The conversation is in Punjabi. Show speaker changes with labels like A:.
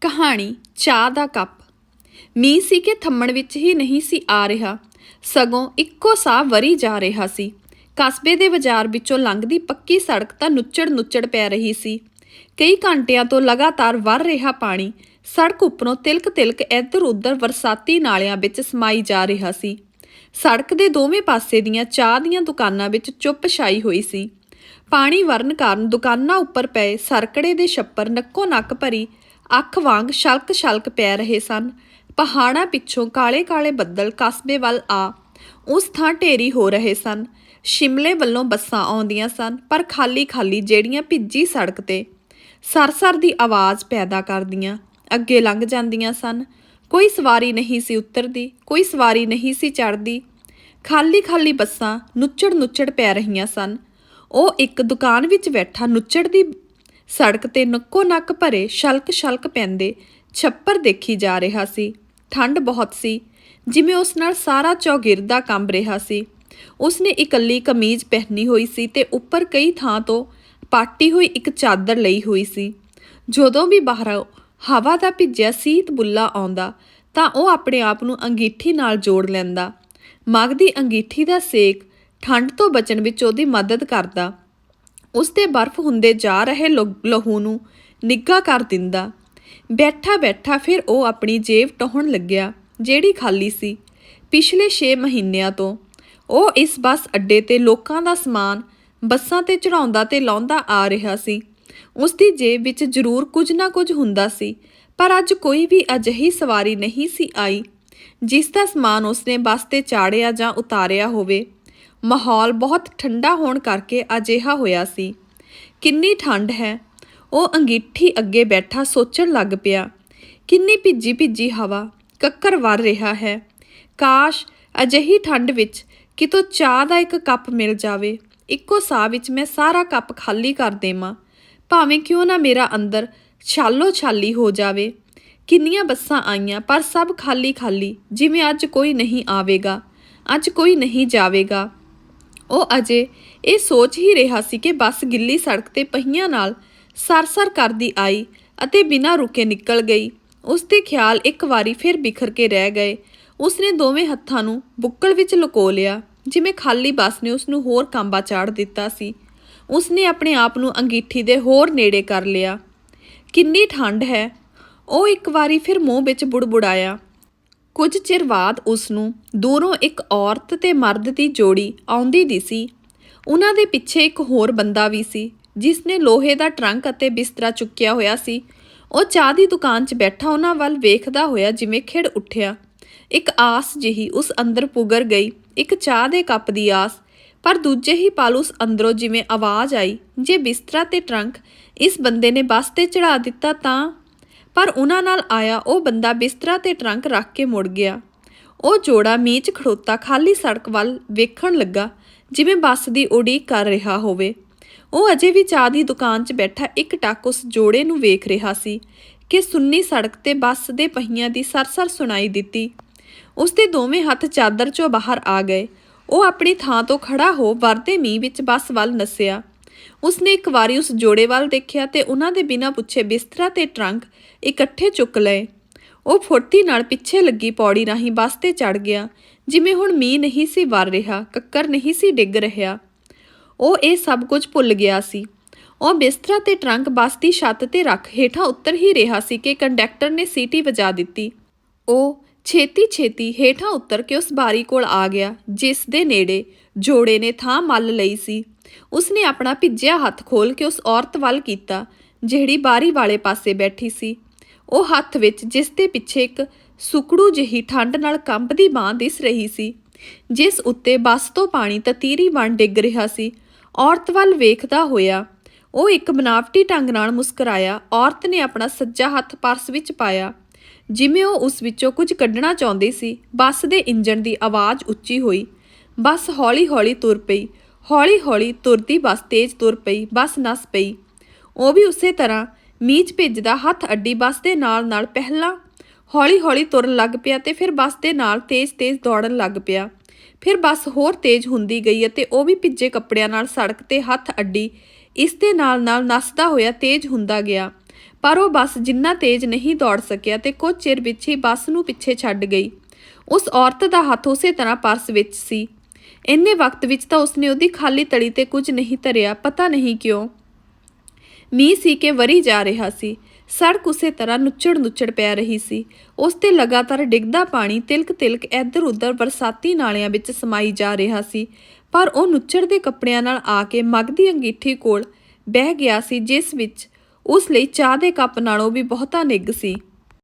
A: ਕਹਾਣੀ ਚਾਹ ਦਾ ਕੱਪ। ਮੀਂਹ ਸੀ ਕਿ ਥੰਮਣ ਵਿੱਚ ਹੀ ਨਹੀਂ ਸੀ ਆ ਰਿਹਾ। ਸਗੋਂ ਇੱਕੋ ਸਾਹ ਵਰੀ ਜਾ ਰਿਹਾ ਸੀ। ਕਸਬੇ ਦੇ ਬਾਜ਼ਾਰ ਵਿੱਚੋਂ ਲੰਘਦੀ ਪੱਕੀ ਸੜਕ ਤਾਂ ਨੁੱਚੜ ਨੁੱਚੜ ਪੈ ਰਹੀ ਸੀ। ਕਈ ਘੰਟਿਆਂ ਤੋਂ ਲਗਾਤਾਰ ਵਰ ਰਿਹਾ ਪਾਣੀ ਸੜਕ ਉੱਪਰੋਂ ਤਿਲਕ ਤਿਲਕ ਇੱਧਰ ਉੱਧਰ ਬਰਸਾਤੀ ਨਾਲਿਆਂ ਵਿੱਚ ਸਮਾਈ ਜਾ ਰਿਹਾ ਸੀ। ਸੜਕ ਦੇ ਦੋਵੇਂ ਪਾਸੇ ਦੀਆਂ ਚਾਹ ਦੀਆਂ ਦੁਕਾਨਾਂ ਵਿੱਚ ਚੁੱਪ ਛਾਈ ਹੋਈ ਸੀ। ਪਾਣੀ ਵਰਨ ਕਾਰਨ ਦੁਕਾਨਾਂ ਉੱਪਰ ਪਏ ਸਰਕੜੇ ਦੇ ਛੱਪਰ ਨੱਕੋ ਨੱਕ ਭਰੀ ਅੱਖ ਵਾਂਗ ਛਲਕ ਛਲਕ ਪੈ ਰਹੇ ਸਨ। ਪਹਾੜਾਂ ਪਿੱਛੋਂ ਕਾਲੇ ਕਾਲੇ ਬੱਦਲ ਕਸਬੇ ਵੱਲ ਆ, ਉਸ ਥਾਂ ਢੇਰੀ ਹੋ ਰਹੇ ਸਨ। ਸ਼ਿਮਲੇ ਵੱਲੋਂ ਬੱਸਾਂ ਆਉਂਦੀਆਂ ਸਨ, ਪਰ ਖਾਲੀ ਖਾਲੀ ਜਿਹੜੀਆਂ ਭਿੱਜੀ ਸੜਕ ਤੇ ਸਰਸਰ ਦੀ ਆਵਾਜ਼ ਪੈਦਾ ਕਰਦੀਆਂ, ਅੱਗੇ ਲੰਘ ਜਾਂਦੀਆਂ ਸਨ। ਕੋਈ ਸਵਾਰੀ ਨਹੀਂ ਸੀ ਉਤਰਦੀ, ਕੋਈ ਸਵਾਰੀ ਨਹੀਂ ਸੀ ਚੜਦੀ ਖਾਲੀ ਖਾਲੀ ਬੱਸਾਂ ਨੁੱਚੜ ਨੁੱਚੜ ਪੈ ਰਹੀਆਂ ਸਨ। ਉਹ ਇੱਕ ਦੁਕਾਨ ਵਿੱਚ ਬੈਠਾ ਨੁੱਚੜ ਦੀ ਸੜਕ ਤੇ ਨੱਕੋ ਨੱਕ ਭਰੇ ਛਲਕ ਛਲਕ ਪੈਂਦੇ ਛੱਪਰ ਦੇਖੀ ਜਾ ਰਿਹਾ ਸੀ। ਠੰਡ ਬਹੁਤ ਸੀ। ਜਿਵੇਂ ਉਸ ਨਾਲ ਸਾਰਾ ਚੌਗਿਰਦਾ ਕੰਬ ਰਿਹਾ ਸੀ। ਉਸਨੇ ਇਕੱਲੀ ਕਮੀਜ਼ ਪਹਿਨੀ ਹੋਈ ਸੀ ਤੇ ਉੱਪਰ ਕਈ ਥਾਂ ਤੋਂ ਪਾਟੀ ਹੋਈ ਇੱਕ ਚਾਦਰ ਲਈ ਹੋਈ ਸੀ। ਜਦੋਂ ਵੀ ਬਾਹਰੋਂ ਹਵਾ ਦਾ ਭਿੱਜਿਆ ਸੀਤ ਬੁੱਲਾ ਆਉਂਦਾ, ਤਾਂ ਉਹ ਆਪਣੇ ਆਪ ਨੂੰ ਅੰਗੀਠੀ ਨਾਲ ਜੋੜ ਲੈਂਦਾ। ਮਗ ਦੀ ਅੰਗੀਠੀ ਦਾ ਸੇਕ ਠੰਡ ਤੋਂ ਬਚਣ ਵਿੱਚ ਉਹਦੀ ਮਦਦ ਕਰਦਾ। ਉਸ 'ਤੇ ਬਰਫ਼ ਹੁੰਦੇ ਜਾ ਰਹੇ ਲੋ- ਲਹੂ ਨੂੰ ਨਿੱਘਾ ਕਰ ਦਿੰਦਾ। ਬੈਠਾ ਬੈਠਾ ਫਿਰ ਉਹ ਆਪਣੀ ਜੇਬ ਟੋਹਣ ਲੱਗਿਆ, ਜਿਹੜੀ ਖਾਲੀ ਸੀ, ਪਿਛਲੇ 6 ਮਹੀਨਿਆਂ ਤੋਂ। ਉਹ ਇਸ ਬੱਸ ਅੱਡੇ ਤੇ ਲੋਕਾਂ ਦਾ ਸਮਾਨ ਬੱਸਾਂ ਤੇ ਚੜਾਉਂਦਾ ਤੇ ਲਾਉਂਦਾ ਆ ਰਿਹਾ ਸੀ। ਉਸ ਦੀ ਜੇਬ ਵਿੱਚ ਜ਼ਰੂਰ ਕੁਝ ਨਾ ਕੁਝ ਹੁੰਦਾ ਸੀ, ਪਰ ਅੱਜ ਕੋਈ ਵੀ ਅਜਿਹੀ ਸਵਾਰੀ ਨਹੀਂ ਸੀ ਆਈ, ਜਿਸ ਦਾ ਸਮਾਨ ਉਸਨੇ ਬੱਸ ਤੇ ਚਾੜਿਆ ਜਾਂ ਉਤਾਰਿਆ ਹੋਵੇ। ਮਾਹੌਲ ਬਹੁਤ ਠੰਡਾ ਹੋਣ ਕਰਕੇ ਅਜਿਹਾ ਹੋਇਆ ਸੀ। ਕਿੰਨੀ ਠੰਡ ਹੈ। ਉਹ ਅੰਗੀਠੀ ਅੱਗੇ ਬੈਠਾ ਸੋਚਣ ਲੱਗ ਪਿਆ, ਕਿੰਨੀ ਭਿੱਜੀ ਭਿੱਜੀ ਹਵਾ, ਕੱਕਰ ਵਰ ਰਿਹਾ ਹੈ। ਕਾਸ਼ ਅਜਿਹੀ ਠੰਡ ਵਿੱਚ ਕਿਤੋਂ ਚਾਹ ਦਾ ਇੱਕ ਕੱਪ ਮਿਲ ਜਾਵੇ, ਇੱਕੋ ਸਾਹ ਵਿੱਚ ਮੈਂ ਸਾਰਾ ਕੱਪ ਖਾਲੀ ਕਰ ਦੇਵਾਂ। ਭਾਵੇਂ ਕਿਉਂ ਨਾ ਮੇਰਾ ਅੰਦਰ ਛਾਲੋ ਛਾਲੀ ਹੋ ਜਾਵੇ। ਕਿੰਨੀਆਂ ਬੱਸਾਂ ਆਈਆਂ, ਪਰ ਸਭ ਖਾਲੀ ਖਾਲੀ ਜਿਵੇਂ ਅੱਜ ਕੋਈ ਨਹੀਂ ਆਵੇਗਾ, ਅੱਜ ਕੋਈ ਨਹੀਂ ਜਾਵੇਗਾ। ਉਹ ਅਜੇ ਇਹ ਸੋਚ ਹੀ ਰਿਹਾ ਸੀ ਕਿ ਬੱਸ ਗਿੱਲੀ ਸੜਕ ਤੇ ਪਹੀਆਂ ਨਾਲ ਸਰਸਰ ਕਰਦੀ ਆਈ ਅਤੇ ਬਿਨਾਂ ਰੁਕੇ ਨਿਕਲ ਗਈ। ਉਸ ਦੇ ਖਿਆਲ ਇੱਕ ਵਾਰੀ ਫਿਰ ਬਿਖਰ ਕੇ ਰਹਿ ਗਏ। ਉਸਨੇ ਦੋਵੇਂ ਹੱਥਾਂ ਨੂੰ ਬੁੱਕਲ ਵਿੱਚ ਲੁਕੋ ਲਿਆ, ਜਿਵੇਂ ਖਾਲੀ ਬੱਸ ਨੇ ਉਸ ਨੂੰ ਹੋਰ ਕਾਂਬਾ ਚਾੜ ਦਿੱਤਾ ਸੀ। ਉਸਨੇ ਆਪਣੇ ਆਪ ਨੂੰ ਅੰਗੀਠੀ ਦੇ ਹੋਰ ਨੇੜੇ ਕਰ ਲਿਆ। ਕਿੰਨੀ ਠੰਡ ਹੈ। ਉਹ ਇੱਕ ਵਾਰੀ ਫਿਰ ਮੂੰਹ ਵਿੱਚ ਬੁੜਬੁੜਾਇਆ। ਕੁਝ ਚਿਰ ਬਾਅਦ ਉਸ ਨੂੰ ਦੂਰੋਂ ਇੱਕ ਔਰਤ ਤੇ ਮਰਦ ਦੀ ਜੋੜੀ ਆਉਂਦੀ ਦਿਸੀ ਉਹਨਾਂ ਦੇ ਪਿੱਛੇ ਇੱਕ ਹੋਰ ਬੰਦਾ ਵੀ ਸੀ ਜਿਸ ਨੇ ਲੋਹੇ ਦਾ ਟਰੰਕ ਅਤੇ ਬਿਸਤਰਾ ਚੁੱਕਿਆ ਹੋਇਆ ਸੀ। ਉਹ ਚਾਹ ਦੀ ਦੁਕਾਨ 'ਚ ਬੈਠਾ ਉਹਨਾਂ ਵੱਲ ਵੇਖਦਾ ਹੋਇਆ ਜਿਵੇਂ ਖਿੜ ਉੱਠਿਆ। ਇੱਕ ਆਸ ਜਿਹੀ ਉਸ ਅੰਦਰ ਪੁਗਰ ਗਈ, ਇੱਕ ਚਾਹ ਦੇ ਕੱਪ ਦੀ ਆਸ। ਪਰ ਦੂਜੇ ਹੀ ਪਲ ਉਸ ਅੰਦਰੋਂ ਜਿਵੇਂ ਆਵਾਜ਼ ਆਈ, ਜੇ ਬਿਸਤਰਾ ਤੇ ਟਰੰਕ ਇਸ ਬੰਦੇ ਨੇ ਬੱਸ ਤੇ ਚੜਾ ਦਿੱਤਾ ਤਾਂ ਪਰ ਉਹਨਾਂ ਨਾਲ ਆਇਆ ਉਹ ਬੰਦਾ ਬਿਸਤਰਾ ਤੇ ਟਰੰਕ ਰੱਖ ਕੇ ਮੁੜ ਗਿਆ। ਉਹ ਜੋੜਾ ਮੀਚ ਖੜੋਤਾ ਖਾਲੀ ਸੜਕ ਵੱਲ ਵੇਖਣ ਲੱਗਾ, ਜਿਵੇਂ ਬੱਸ ਦੀ ਉਡੀਕ ਕਰ ਰਿਹਾ ਹੋਵੇ। ਉਹ ਅਜੇ ਵੀ ਚਾਹ ਦੀ ਦੁਕਾਨ 'ਚ ਬੈਠਾ ਇੱਕ ਟੱਕ ਉਸ ਜੋੜੇ ਨੂੰ ਵੇਖ ਰਿਹਾ ਸੀ ਕਿ ਸੁੰਨੀ ਸੜਕ ਤੇ ਬੱਸ ਦੇ ਪਹੀਆਂ ਦੀ ਸਰਸਰ ਸੁਣਾਈ ਦਿੱਤੀ। ਉਸ ਦੇ ਦੋਵੇਂ ਹੱਥ ਚਾਦਰ 'ਚੋਂ ਬਾਹਰ ਆ ਗਏ। ਉਹ ਆਪਣੀ ਥਾਂ ਤੋਂ ਖੜਾ ਹੋ ਵਰਦੇ ਮੀਂਹ ਵਿੱਚ ਬੱਸ ਵੱਲ ਨੱਸਿਆ। ਉਸਨੇ ਇੱਕ ਵਾਰੀ ਉਸ ਜੋੜੇ ਵੱਲ ਦੇਖਿਆ ਤੇ ਉਹਨਾਂ ਦੇ ਬਿਨਾਂ ਪੁੱਛੇ ਬਿਸਤਰਾ ਤੇ ਟਰੰਕ ਇਕੱਠੇ ਚੁੱਕ ਲਏ। ਉਹ ਫੁਰਤੀ ਨਾਲ ਪਿੱਛੇ ਲੱਗੀ ਪੌੜੀ ਰਾਹੀਂ ਬੱਸ ਤੇ ਚੜ ਗਿਆ। ਜਿਵੇਂ ਹੁਣ ਮੀਂਹ ਨਹੀਂ ਸੀ ਵਰ ਰਿਹਾ, ਕੱਕਰ ਨਹੀਂ ਸੀ ਡਿੱਗ ਰਿਹਾ। ਉਹ ਇਹ ਸਭ ਕੁਝ ਭੁੱਲ ਗਿਆ ਸੀ। ਉਹ ਬਿਸਤਰਾ ਤੇ ਟਰੰਕ ਬੱਸ ਦੀ ਛੱਤ ਤੇ ਰੱਖ ਹੇਠਾਂ ਉੱਤਰ ਹੀ ਰਿਹਾ ਸੀ ਕਿ ਕੰਡਕਟਰ ਨੇ ਸੀਟੀ ਵਜਾ ਦਿੱਤੀ। ਉਹ ਛੇਤੀ ਛੇਤੀ ਹੇਠਾਂ ਉੱਤਰ ਕੇ ਉਸ ਬਾਰੀ ਕੋਲ ਆ ਗਿਆ, ਜਿਸ ਦੇ ਨੇੜੇ ਜੋੜੇ ਨੇ ਥਾਂ ਮੱਲ ਲਈ ਸੀ। ਉਸਨੇ ਆਪਣਾ ਭਿੱਜਿਆ ਹੱਥ ਖੋਲ ਕੇ ਉਸ ਔਰਤ ਵੱਲ ਕੀਤਾ, ਜਿਹੜੀ ਬਾਰੀ ਵਾਲੇ ਪਾਸੇ ਬੈਠੀ ਸੀ। ਉਹ ਹੱਥ ਵਿੱਚ, ਜਿਸ ਦੇ ਪਿੱਛੇ ਇੱਕ ਸੁਕੜੂ ਜਿਹੀ ਠੰਡ ਨਾਲ ਕੰਬਦੀ ਬਾਂਹ ਦਿਸ ਰਹੀ ਸੀ, ਜਿਸ ਉੱਤੇ ਬੱਸ ਤੋਂ ਪਾਣੀ ਤਤੀਰੀ ਬਣ ਡਿੱਗ ਰਿਹਾ ਸੀ। ਔਰਤ ਵੱਲ ਵੇਖਦਾ ਹੋਇਆ, ਉਹ ਇੱਕ ਬਨਾਵਟੀ ਢੰਗ ਨਾਲ ਮੁਸਕਰਾਇਆ। ਔਰਤ ਨੇ ਆਪਣਾ ਸੱਜਾ ਹੱਥ ਪਰਸ ਵਿੱਚ ਪਾਇਆ, ਜਿਵੇਂ ਉਹ ਉਸ ਵਿੱਚੋਂ ਕੁਝ ਕੱਢਣਾ ਚਾਹੁੰਦੀ ਸੀ। ਬੱਸ ਦੇ ਇੰਜਣ ਦੀ ਆਵਾਜ਼ ਉੱਚੀ ਹੋਈ ਬੱਸ ਹੌਲੀ-ਹੌਲੀ ਤੁਰ ਪਈ ਹੌਲੀ-ਹੌਲੀ ਤੁਰਦੀ ਬੱਸ ਤੇਜ਼ ਤੁਰ ਪਈ, ਬੱਸ ਨਸ ਪਈ। ਉਹ ਵੀ ਉਸੇ ਤਰ੍ਹਾਂ, ਮੀਚ ਭਿੱਜਦਾ ਹੱਥ ਅੱਡੀ ਬੱਸ ਦੇ ਨਾਲ-ਨਾਲ ਪਹਿਲਾਂ। ਹੌਲੀ-ਹੌਲੀ ਤੁਰਨ ਲੱਗ ਪਿਆ ਤੇ ਫਿਰ ਬੱਸ ਦੇ ਨਾਲ ਤੇਜ਼-ਤੇਜ਼ ਦੌੜਨ ਲੱਗ ਪਿਆ। ਫਿਰ ਬੱਸ ਹੋਰ ਤੇਜ਼ ਹੁੰਦੀ ਗਈ ਅਤੇ ਉਹ ਵੀ ਭਿੱਜੇ ਕੱਪੜਿਆਂ ਨਾਲ ਸੜਕ ਤੇ ਹੱਥ ਅੱਡੀ, ਇਸ ਦੇ ਨਾਲ-ਨਾਲ ਨੱਸਦਾ ਹੋਇਆ ਤੇਜ਼ ਹੁੰਦਾ ਗਿਆ। ਪਰ ਉਹ ਬੱਸ ਜਿੰਨਾ ਤੇਜ਼ ਨਹੀਂ ਦੌੜ ਸਕਿਆ ਤੇ ਕੁਝ ਚਿਰ ਵਿੱਚ ਹੀ ਬੱਸ ਨੂੰ ਪਿੱਛੇ ਛੱਡ ਗਈ। ਉਸ ਔਰਤ ਦਾ ਹੱਥ ਉਸੇ ਤਰ੍ਹਾਂ ਪਰਸ ਵਿੱਚ ਸੀ। ਇੰਨੇ ਵਕਤ ਵਿੱਚ ਤਾਂ ਉਸਨੇ ਉਹਦੀ ਖਾਲੀ ਤਲੀ ਤੇ ਕੁਝ ਨਹੀਂ ਧਰਿਆ, ਪਤਾ ਨਹੀਂ ਕਿਉਂ। ਮੀਂਹ ਸੀ ਕਿ ਵਰੀ ਜਾ ਰਿਹਾ ਸੀ। ਸੜਕ ਉਸੇ ਤਰ੍ਹਾਂ ਨੁੱਚੜ ਨੁੱਚੜ ਪੈ ਰਹੀ ਸੀ। ਉਸ ਤੇ ਲਗਾਤਾਰ ਡਿੱਗਦਾ ਪਾਣੀ ਤਿਲਕ ਤਿਲਕ ਇੱਧਰ ਉੱਧਰ ਬਰਸਾਤੀ ਨਾਲਿਆਂ ਵਿੱਚ ਸਮਾਈ ਜਾ ਰਿਹਾ ਸੀ। ਪਰ ਉਹ ਨੁੱਚੜ ਦੇ ਕੱਪੜਿਆਂ ਨਾਲ ਆ ਕੇ ਮੱਗ ਦੀ ਅੰਗੀਠੀ ਕੋਲ ਬਹਿ ਗਿਆ ਸੀ, ਜਿਸ ਵਿੱਚ ਉਸ ਲਈ ਚਾਹ ਦੇ ਕੱਪ ਨਾਲੋਂ ਵੀ ਬਹੁਤਾ ਨਿੱਘ ਸੀ।